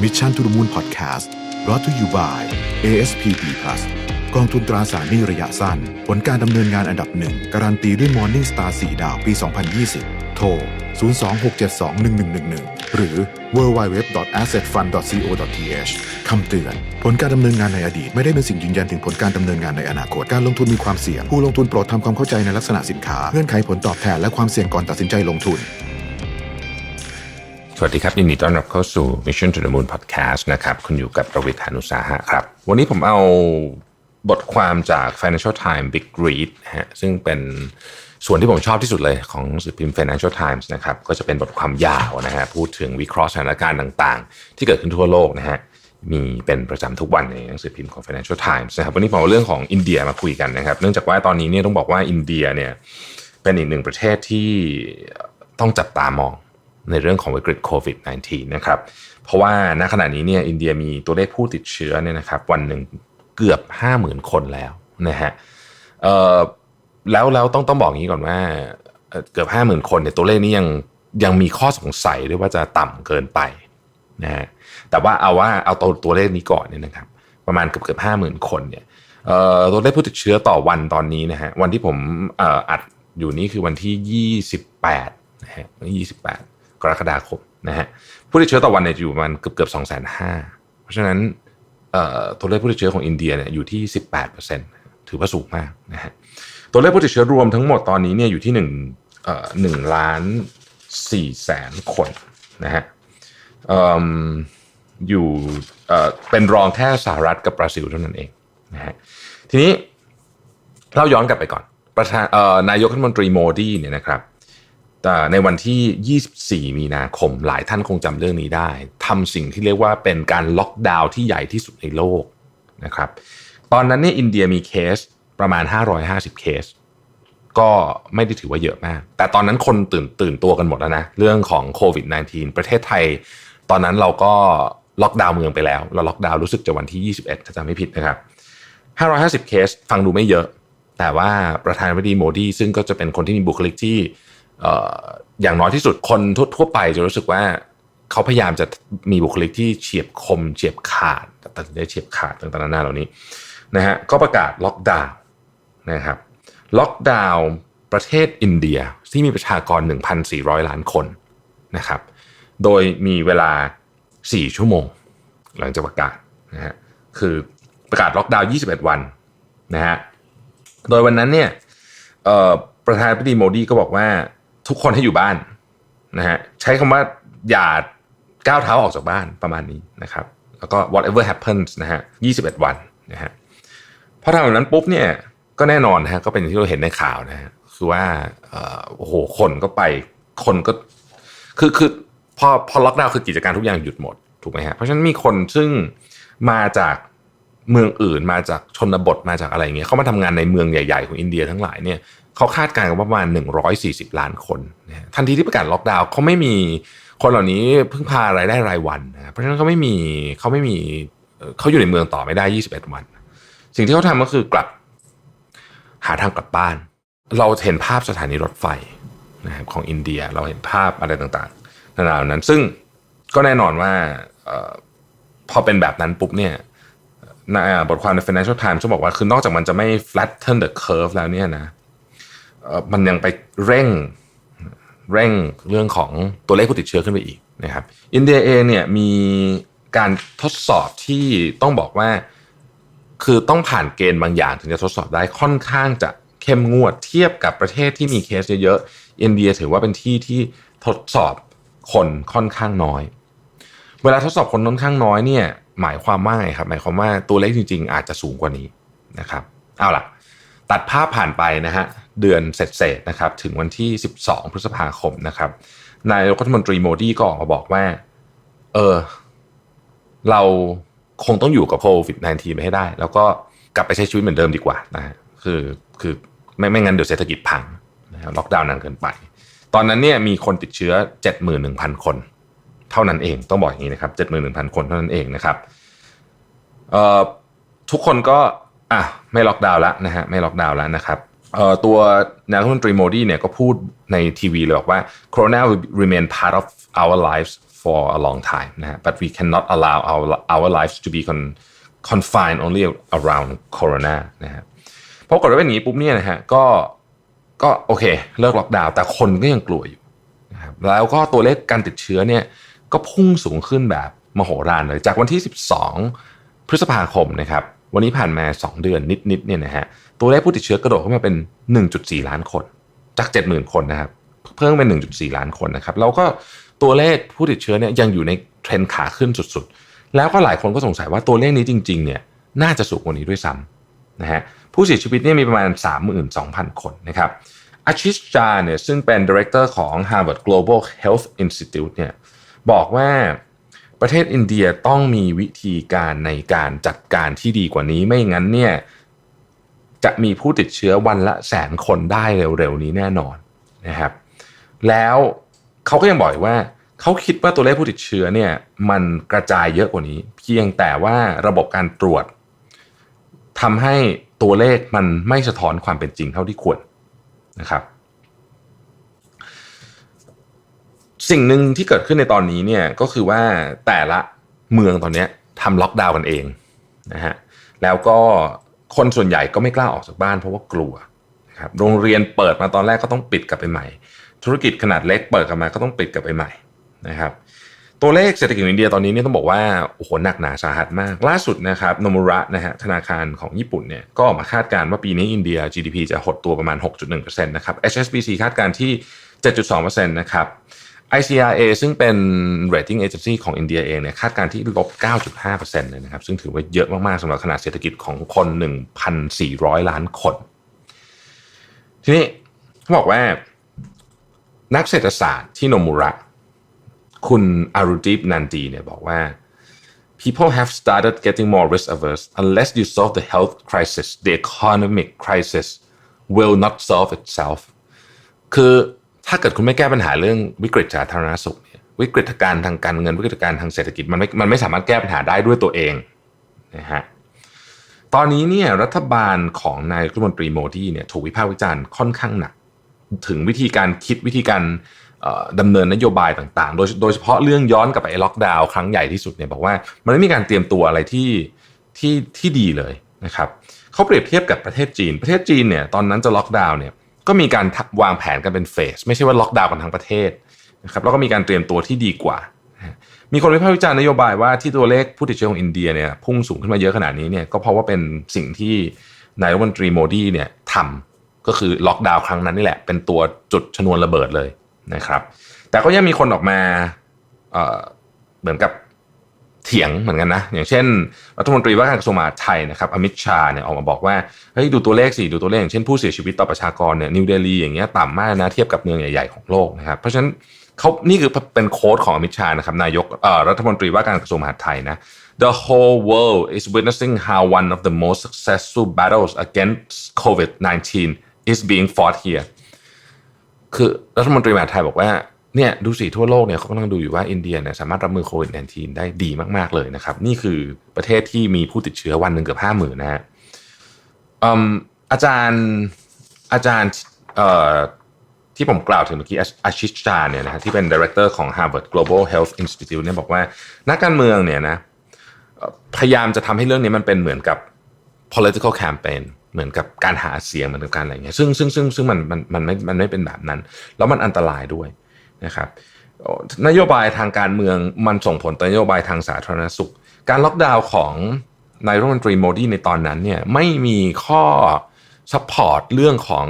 Mission to the Moon Podcast brought to you by ASPP Plus กองทุนตราสารหนี้ระยะสั้น ผลการดำเนินงานอันดับหนึ่ง การันตีด้วย Morning Star 4 ดาวปี 2020 โทร 026721111 หรือ www.assetfund.co.th คำเตือน ผลการดำเนินงานในอดีต ไม่ได้เป็นสิ่งยืนยันถึงผลการดำเนินงานในอนาคต การลงทุนมีความเสี่ยง ผู้ลงทุนโปรดทำความเข้าใจในลักษณะสินค้า เงื่อนไขผลตอบแทนและความเสี่ยงก่อนตัดสินใจลงทุน สวัสดีครับยินดีต้อนรับเข้าสู่ Mission to the Moon Podcast นะครับ คุณอยู่กับประวิทยานุสาหะครับ วันนี้ผมเอาบทความจาก Financial Times Big Read ฮะซึ่งเป็นส่วนที่ผมชอบที่สุดเลยของสือพิมพ์ Financial Times นะครับก็จะเป็นบทความยาวนะฮะพูดถึงวิเคราะห์สถานการณ์ต่างๆ ที่เกิดขึ้นทั่วโลกนะฮะมีเป็นประจำทุกวันในหนังสือพิมพ์ของ Financial Times นะครับวันนี้ผมเอาเรื่องของอินเดียมาคุยกันนะครับ เนื่องจากว่าตอนนี้เนี่ยต้องบอกว่าอินเดียเนี่ยเป็นอีกหนึ่งประเทศที่ต้องจับตามอง ในเรื่องของวิกฤตโควิด -19 นะครับ เพราะว่าณขณะนี้เนี่ยอินเดียมีตัวเลขผู้ติดเชื้อเนี่ยนะครับวันหนึ่งเกือบ 50,000 คนแล้วนะฮะแล้วแล้วต้องต้องบอกอย่างนี้ก่อนว่าเอ่อเกือบ 50,000 คนเนี่ยตัวเลขนี้ยังยังมีข้อสงสัยด้วยว่าจะต่ำเกินไปนะฮะแต่ว่าเอาว่าเอาตัวตัวเลขนี้ก่อนเนี่ยนะครับ ประมาณเกือบเกือบห้าหมื่นคนเนี่ยตัวเลขผู้ติดเชื้อต่อวันตอนนี้นะฮะวันที่ผมอ,อ,อัดอยู่นี่คือวันที่28นะฮะ28 กรกฎาคมนะฮะผู้ติดเชื้อต่อวันเนี่ยอยู่ประมาณเกือบเกือบสองแสนห้าเพราะฉะนั้นตัวเลขผู้ติดเชื้อของอินเดียเนี่ยอยู่ที่ 18%ถือว่าสูงมากนะฮะตัวเลขผู้ติดเชื้อรวมทั้งหมดตอนนี้เนี่ยอยู่ที่1เอ่อ1ล้าน4แสนคนนะฮะอยู่เป็นรองแค่สหรัฐกับบราซิลเท่านั้นเองนะฮะทีนี้เราย้อนกลับไปก่อนประธานนายกรัฐมนตรีโมดีเนี่ยนะครับ แต่ในวันที่ 24 มีนาคม หลายท่านคงจำเรื่องนี้ได้ ทำสิ่งที่เรียกว่าเป็นการล็อกดาวน์ที่ใหญ่ที่สุดในโลกนะครับ ตอนนั้นเนี่ยอินเดียมีเคสประมาณ 550 เคส ก็ไม่ได้ถือว่าเยอะมาก แต่ตอนนั้นคนตื่นตื่นตัวกันหมดแล้วนะ เรื่องของโควิด -19 ประเทศไทย ตอนนั้นเราก็ล็อกดาวน์เมืองไปแล้ว เราล็อกดาวน์รู้สึกจะวันที่ 21 ถ้าจำไม่ผิดนะครับ 550 เคส ฟังดูไม่เยอะ แต่ว่าประธานาธิบดีโมดีซึ่งก็จะเป็นคนที่มีบุคลิกที่ อย่างน้อยที่สุดคนทั่วไปจะรู้สึกว่าเขาพยายามจะมีบุคลิกที่เฉียบคม เฉียบขาดตัดสินใจเฉียบขาดต่างๆนานาเหล่านี้นะฮะก็ประกาศล็อกดาวน์นะครับล็อกดาวน์ประเทศอินเดียที่มีประชากร 1,400 ล้านคนนะครับโดยมีเวลา 4 ชั่วโมง หลังจากประกาศนะฮะคือประกาศล็อกดาวน์ 21 วันนะฮะโดยวันนั้นเนี่ยประธานาธิบดีโมดีก็บอกว่า ทุกคนให้อยู่บ้านนะฮะใช้คำว่าอย่าก้าวเท้าออกจากบ้านประมาณนี้นะครับ แล้วก็ whatever happens นะฮะ21 วันนะฮะพอทำแบบนั้นปุ๊บเนี่ยก็แน่นอนนะฮะก็เป็นที่เราเห็นในข่าวนะฮะคือว่าโอ้โหคนก็ไปคนก็คือคือพอพอล็อกดาวน์คือกิจการทุกอย่างหยุดหมดถูกไหมฮะเพราะฉะนั้นมีคนซึ่งมาจากเมืองอื่นมาจากชนบทมาจากอะไรเงี้ยเขามาทำงานในเมืองใหญ่ ๆ ของอินเดียทั้งหลายเนี่ย เขาคาดการณ์กันว่าประมาณ 140 ล้านคนนะทันทีที่ประกาศล็อกดาวน์เขาไม่มีคนเหล่านี้พึ่งพารายได้รายวันนะเพราะฉะนั้นเขาไม่มีเขาไม่มีเขาอยู่ในเมืองต่อไม่ได้ 21 วัน สิ่งที่เขาทำก็คือกลับหาทางกลับบ้าน เราเห็นภาพสถานีรถไฟนะครับของอินเดียเราเห็นภาพอะไรต่างๆนานาเหล่านั้น ซึ่งก็แน่นอนว่าออพอเป็นแบบนั้นปุ๊บเนี่ยบทความใน Financial Times ก็บอกว่าคือนอกจากมันจะไม่ flatten the curve แล้วเนี่ยนะ มันยังไปเร่งเร่งเรื่องของตัวเลขผู้ติดเชื้อขึ้นไปอีกนะครับ อินเดียเองเนี่ยมีการทดสอบที่ต้องบอกว่าคือต้องผ่านเกณฑ์บางอย่างถึงจะทดสอบได้ค่อนข้างจะเข้มงวดเทียบกับประเทศที่มีเคสเยอะๆอินเดียถือว่าเป็นที่ที่ทดสอบคนค่อนข้างน้อย เวลาทดสอบคนค่อนข้างน้อยเนี่ยหมายความว่าไงครับหมายความว่าตัวเลขจริง ๆ อาจจะสูงกว่านี้นะครับเอาล่ะ ตัดภาพผ่านไปนะฮะ เดือนเสร็จๆนะครับถึงวันที่ 12 พฤษภาคมนะครับนายรัฐมนตรีโมดีก็ออกมาบอกว่า เออ เราคงต้องอยู่กับโควิด -19 ไปให้ได้ แล้วก็กลับไปใช้ชีวิตเหมือนเดิมดีกว่านะฮะคือคือไม่ไม่งั้นเดี๋ยวเศรษฐกิจพังนะฮะล็อกดาวน์นานเกินไป ตอนนั้นเนี่ยมีคนติดเชื้อ 71,000 คน เท่านั้นเองต้องบอกอย่างนี้นะครับ71,000 คนเท่านั้นเองนะครับเอ่อทุกคนก็อะไม่ล็อกดาวน์แล้วนะฮะไม่ล็อกดาวน์แล้วนะครับ ตัวนายกรัฐมนตรีโมดีเนี่ยก็พูดในทีวีเลยบอกว่า corona will remain part of our lives for a long time นะฮะ but we cannot allow our our lives to be con, confined only around corona นะฮะพอกฏว่าเป็นอย่างนี้ปุ๊บเนี่ยนะฮะก็ก็โอเค เลิกล็อกดาวน์แต่คนก็ยังกลัวอยู่นะครับแล้วก็ตัวเลขการติดเชื้อเนี่ยก็พุ่งสูงขึ้นแบบมโหฬารเลย จากวันที่ 12 พฤษภาคมนะครับ วันนี้ผ่านมา 2 เดือนนิดๆเนี่ยนะฮะตัวเลขผู้ติดเชื้อกระโดดขึ้นมาเป็น 1.4 ล้านคน จาก 70,000 คนนะครับเพิ่มเป็น 1.4 ล้านคนนะครับแล้วก็ตัวเลขผู้ติดเชื้อเนี่ยยังอยู่ในเทรนขาขึ้นสุดๆ แล้วก็หลายคนก็สงสัยว่าตัวเลขนี้จริงๆเนี่ยน่าจะสูงกว่านี้ด้วยซ้ำนะฮะผู้เสียชีวิตเนี่ยมีประมาณ 32,000 คนนะครับอาชิชจาเนี่ยซึ่งเป็น Director ของ Harvard Global Health Institute เนี่ยบอกว่า ประเทศอินเดียต้องมีวิธีการในการจัดการที่ดีกว่านี้ไม่งั้นเนี่ยจะมีผู้ติดเชื้อวันละแสนคนได้เร็วๆนี้แน่นอนนะครับ แล้วเขาก็ยังบอกว่าเขาคิดว่าตัวเลขผู้ติดเชื้อเนี่ยมันกระจายเยอะกว่านี้ เพียงแต่ว่าระบบการตรวจทำให้ตัวเลขมันไม่สะท้อนความเป็นจริงเท่าที่ควรนะครับ สิ่งหนึ่งที่เกิดขึ้นในตอนนี้เนี่ยก็คือว่าแต่ละเมืองตอนนี้ทำล็อกดาวน์กันเองนะฮะแล้วก็คนส่วนใหญ่ก็ไม่กล้าออกจากบ้านเพราะว่ากลัวครับโรงเรียนเปิดมาตอนแรกก็ต้องปิดกลับไปใหม่ ธุรกิจขนาดเล็กเปิดกลับมาก็ต้องปิดกลับไปใหม่นะครับตัวเลขเศรษฐกิจอินเดียตอนนี้เนี่ยต้องบอกว่าโอ้โหหนักหนาสาหัสมาก ล่าสุดนะครับโนมุระนะฮะธนาคารของญี่ปุ่นเนี่ยก็ออกมาคาดการณ์ว่าปีนี้อินเดีย GDP จะหดตัวประมาณ 6.1%นะครับ HSBC คาดการณ์ที่ 7.2%นะครับ ICRA ซึ่งเป็น rating agency ของอินเดียเองเนี่ยคาดการที่ลบ 9.5%เลยนะครับ ซึ่งถือว่าเยอะมาก ๆสำหรับขนาดเศรษฐกิจของคน 1,400 ล้านคน ทีนี้เขาบอกว่านักเศรษฐศาสตร์ที่โนมุระ คุณอารุดีปนันดีเนี่ยบอกว่า people have started getting more risk averse unless you solve the health crisis the economic crisis will not solve itself คือ ถ้าเกิดคุณไม่แก้ปัญหาเรื่องวิกฤตสาธารณสุขเนี่ยวิกฤตการณ์ทางการเงินวิกฤตการณ์ทางเศรษฐกิจมันไม่มันไม่สามารถแก้ปัญหาได้ด้วยตัวเองนะฮะตอนนี้เนี่ยรัฐบาลของนายรัฐมนตรีโมดีเนี่ยถูกวิพากษ์วิจารณ์ค่อนข้างหนัก ถึงวิธีการคิดวิธีการดำเนินนโยบายต่างๆ โดยโดยเฉพาะเรื่องย้อนกลับไปล็อกดาวน์ครั้งใหญ่ที่สุดเนี่ยบอกว่ามันไม่มีการเตรียมตัวอะไรที่ที่ที่ดีเลยนะครับเขาเปรียบเทียบกับประเทศจีน ประเทศจีนเนี่ยตอนนั้นจะล็อกดาวน์เนี่ย ก็มีการวางแผนกันเป็นเฟส ไม่ใช่ว่าล็อกดาวน์กันทั้งประเทศนะครับแล้วก็มีการเตรียมตัวที่ดีกว่า มีคนวิพากษ์วิจารณ์นโยบายว่าที่ตัวเลขผู้ติดเชื้อของอินเดียเนี่ยพุ่งสูงขึ้นมาเยอะขนาดนี้เนี่ยก็เพราะว่าเป็นสิ่งที่นายรัฐมนตรีโมดีเนี่ยทำก็คือล็อกดาวน์ครั้งนั้นนี่แหละ เป็นตัวจุดชนวนระเบิดเลยนะครับ แต่ก็ยังมีคนออกมาเเหมือนกับ เถียงเหมือนกันนะ อย่างเช่น รัฐมนตรีว่าการกระทรวงมหาดไทยนะครับอมิตชาเนี่ยออกมาบอกว่าเฮ้ยดูตัวเลขสิดูตัวเลขอย่างเช่นผู้เสียชีวิตต่อประชากรเนี่ยนิวเดลีอย่างเงี้ยต่ำมากนะเทียบกับเมืองใหญ่ๆของโลกนะครับเพราะฉะนั้นเขานี่คือเป็นโค้ดของอมิตชานะครับนายกรัฐมนตรีว่าการกระทรวงมหาดไทยนะ The whole world is witnessing how one of the most successful battles against COVID-19 is being fought here คือรัฐมนตรีมหาดไทยบอกว่า เนี่ยดูสิทั่วโลกเนี่ยเขากำลังดูอยู่ว่าอินเดียเนี่ยสามารถรับมือโควิด -19 ได้ดีมาก ๆ เลยนะครับ นี่คือประเทศที่มีผู้ติดเชื้อวันหนึ่งเกือบห้าหมื่นนะฮะอาจารย์อาจารย์ที่ผมกล่าวถึงเมื่อกี้อาชิชาเนี่ยนะที่เป็นดี director ของ Harvard Global Health Institute เนี่ยบอกว่านักการเมืองเนี่ยนะพยายามจะทำให้เรื่องนี้มันเป็นเหมือนกับ political campaign เหมือนกับการหาเสียงเหมือนกับการอะไรเงี้ยซึ่งซึ่งซึ่งซึ่งมันมันมันไม่มันไม่เป็นแบบนั้น แล้วมันอันตรายด้วย นะครับนโยบายทางการเมืองมันส่งผลต่อนโยบายทางสาธารณสุข การล็อกดาวน์ของนายรัฐมนตรีโมดีในตอนนั้นเนี่ยไม่มีข้อซัพพอร์ตเรื่องของ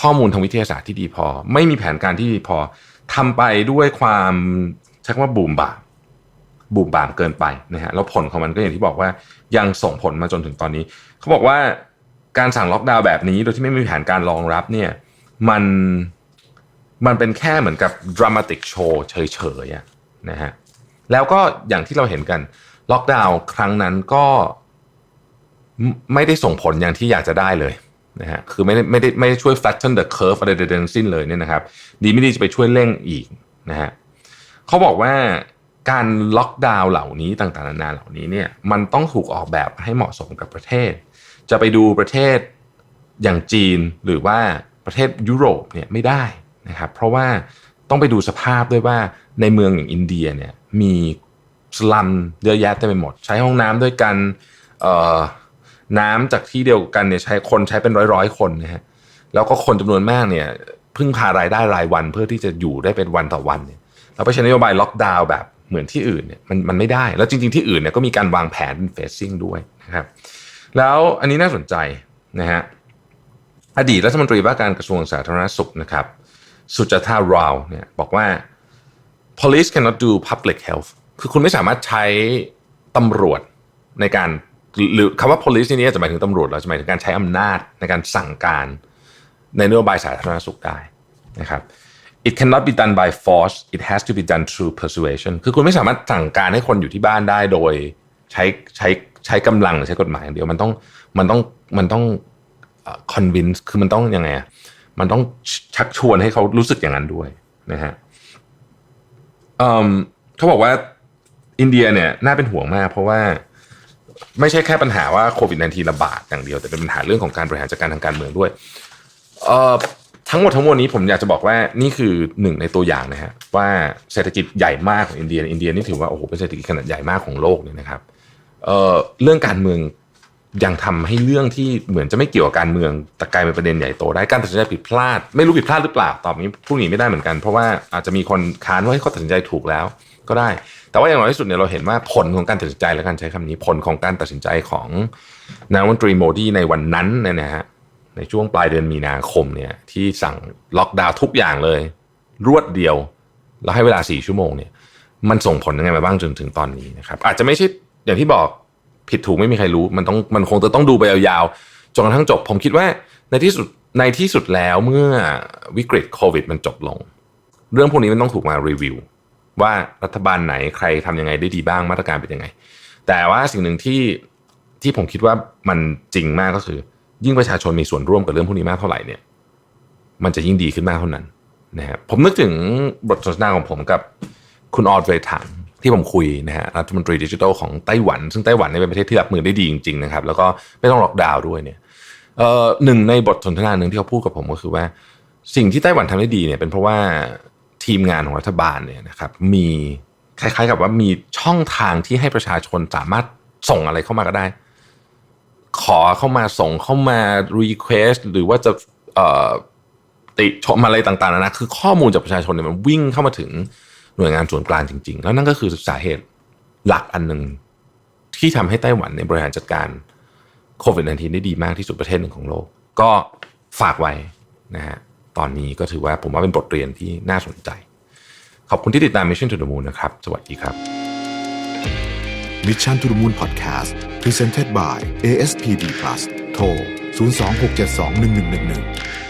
ข้อมูลทางวิทยาศาสตร์ที่ดีพอ ไม่มีแผนการที่ดีพอทำไปด้วยความใช้คำว่าบูมบ่ามบูมบ่ามเกินไปนะฮะแล้วผลของมันก็อย่างที่บอกว่ายังส่งผลมาจนถึงตอนนี้ เขาบอกว่าการสั่งล็อกดาวน์แบบนี้โดยที่ไม่มีแผนการรองรับเนี่ยมัน มันเป็นแค่เหมือนกับดรามาติกโชว์เฉยๆนะฮะแล้วก็อย่างที่เราเห็นกันล็อกดาวน์ครั้งนั้นก็ไม่ได้ส่งผลอย่างที่อยากจะได้เลยนะฮะคือไม่ได้ไม่ได้ไม่ได้ช่วย flatten the curve อะไรใดๆทั้งสิ้นเลยเนี่ยนะครับ ดีไม่ดีจะไปช่วยเร่งอีกนะฮะเขาบอกว่าการล็อกดาวน์เหล่านี้ต่างๆนานาเหล่านี้เนี่ยมันต้องถูกออกแบบให้เหมาะสมกับประเทศ จะไปดูประเทศอย่างจีนหรือว่าประเทศยุโรปเนี่ยไม่ได้ นะครับเพราะว่าต้องไปดูสภาพด้วยว่าในเมืองอย่างอินเดียเนี่ยมีสลัมเยอะแยะเต็มไปหมด ใช้ห้องน้ำด้วยกันน้ำจากที่เดียวกันเนี่ยใช้คนใช้เป็นร้อยร้อยๆคนนะฮะแล้วก็คนจำนวนมากเนี่ยพึ่งพารายได้รายวันเพื่อที่จะอยู่ได้เป็นวันต่อวันเนี่ยเราไปใช้นโยบายล็อกดาวน์แบบเหมือนที่อื่นเนี่ยมันมันไม่ได้ แล้วจริง ๆที่อื่นเนี่ยก็มีการวางแผนเป็นเฟสซิ่งด้วยนะครับ แล้วอันนี้น่าสนใจนะฮะอดีตรัฐมนตรีว่าการกระทรวงสาธารณสุขนะครับ สุจธาราวเนี่ยบอกว่า police cannot do public health คือคุณไม่สามารถใช้ตำรวจในการหรือคำว่า police ที่นี้จะหมายถึงตำรวจเราจะหมายถึงการใช้อำนาจในการสั่งการในนโยบายสาธารณสุขได้นะครับ it cannot be done by force it has to be done through persuasion คือคุณไม่สามารถสั่งการให้คนอยู่ที่บ้านได้โดยใช้ใช้ใช้กำลังหรือใช้กฎหมายอย่างเดียวมันต้องมันต้องมันต้อง convince คือมันต้องยังไงอะ มันต้องชักชวนให้เขารู้สึกอย่างนั้นด้วยนะฮะเขาบอกว่าอินเดียเนี่ยน่าเป็นห่วงมาก เพราะว่าไม่ใช่แค่ปัญหาว่าโควิด -19 ระบาดอย่างเดียวแต่เป็นปัญหาเรื่องของการบริหารจัดการทางการเมืองด้วยเอ่อทั้งหมดทั้งมวลนี้ผมอยากจะบอกว่านี่คือหนึ่งในตัวอย่างนะฮะว่าเศรษฐกิจใหญ่มากของอินเดียอินเดียนี่ถือว่าโอ้โหเป็นเศรษฐกิจขนาดใหญ่มากของโลกเนี่ยนะครับเอ่อเรื่องการเมือง ยังทำให้เรื่องที่เหมือนจะไม่เกี่ยวกับการเมืองแต่กลายเป็นประเด็นใหญ่โตได้การตัดสินใจผิดพลาด ไม่รู้ผิดพลาดหรือเปล่าตอบนี้พูดอย่างนี้ไม่ได้เหมือนกันเพราะว่าอาจจะมีคนค้านว่าให้เขาตัดสินใจถูกแล้ว ก็ได้ แต่ว่าอย่างน้อยที่สุดเนี่ยเราเห็นว่าผลของการตัดสินใจและการใช้คำนี้ผลของการตัดสินใจของนายมนตรีโมดีในวันนั้นเนี่ยนะฮะในช่วงปลายเดือนมีนาคมเนี่ยที่สั่งล็อกดาวน์ทุกอย่างเลย รวดเดียว แล้วให้เวลา4ชั่วโมงเนี่ยมันส่งผลยังไงมาบ้างจนถึงตอนนี้นะครับอาจจะไม่ใช่อย่างที่บอก ผิดถูกไม่มีใครรู้ มันต้องมันคงจะต้องดูไปยาวๆจนกระทั่งจบ ผมคิดว่าในที่สุดในที่สุดแล้วเมื่อวิกฤตโควิดมันจบลง เรื่องพวกนี้มันต้องถูกมารีวิว ว่ารัฐบาลไหนใครทำยังไงได้ดีบ้างมาตรการเป็นยังไง แต่ว่าสิ่งหนึ่งที่ที่ผมคิดว่ามันจริงมากก็คือ ยิ่งประชาชนมีส่วนร่วมกับเรื่องพวกนี้มากเท่าไหร่เนี่ย มันจะยิ่งดีขึ้นมากเท่านั้นนะฮะผมนึกถึงบทสนทนาของผมกับคุณออดเวถัง ที่ผมคุยนะฮะรัฐมนตรีดิจิทัลของไต้หวัน ซึ่งไต้หวันเนี่ยเป็นประเทศที่รับมือได้ดีจริงๆนะครับแล้วก็ไม่ต้องล็อกดาวน์ด้วยเนี่ยหนึ่งในบทสนทนาหนึ่งที่เขาพูดกับผมก็คือว่า สิ่งที่ไต้หวันทำได้ดีเนี่ยเป็นเพราะว่าทีมงานของรัฐบาลเนี่ยนะครับมีคล้ายๆกับว่ามีช่องทางที่ให้ประชาชนสามารถส่งอะไรเข้ามาก็ได้ ขอเข้ามาส่งเข้ามา request หรือว่าจะเอ่อติชมอะไรต่างๆนะคือข้อมูลจากประชาชนเนี่ยมันวิ่งเข้ามาถึง หน่วยงานส่วนกลางจริง ๆ แล้วนั่นก็คือสาเหตุหลักอันหนึ่งที่ทำให้ไต้หวันเนี่ยบริหารจัดการโควิด -19 ได้ดีมากที่สุดประเทศหนึ่งของโลก ก็ฝากไว้นะฮะตอนนี้ก็ถือว่าผมว่าเป็นบทเรียนที่น่าสนใจ ขอบคุณที่ติดตาม Mission to the Moon นะครับ สวัสดีครับ Mission to the Moon Podcast Presented by ASPD Plus โทร 026721111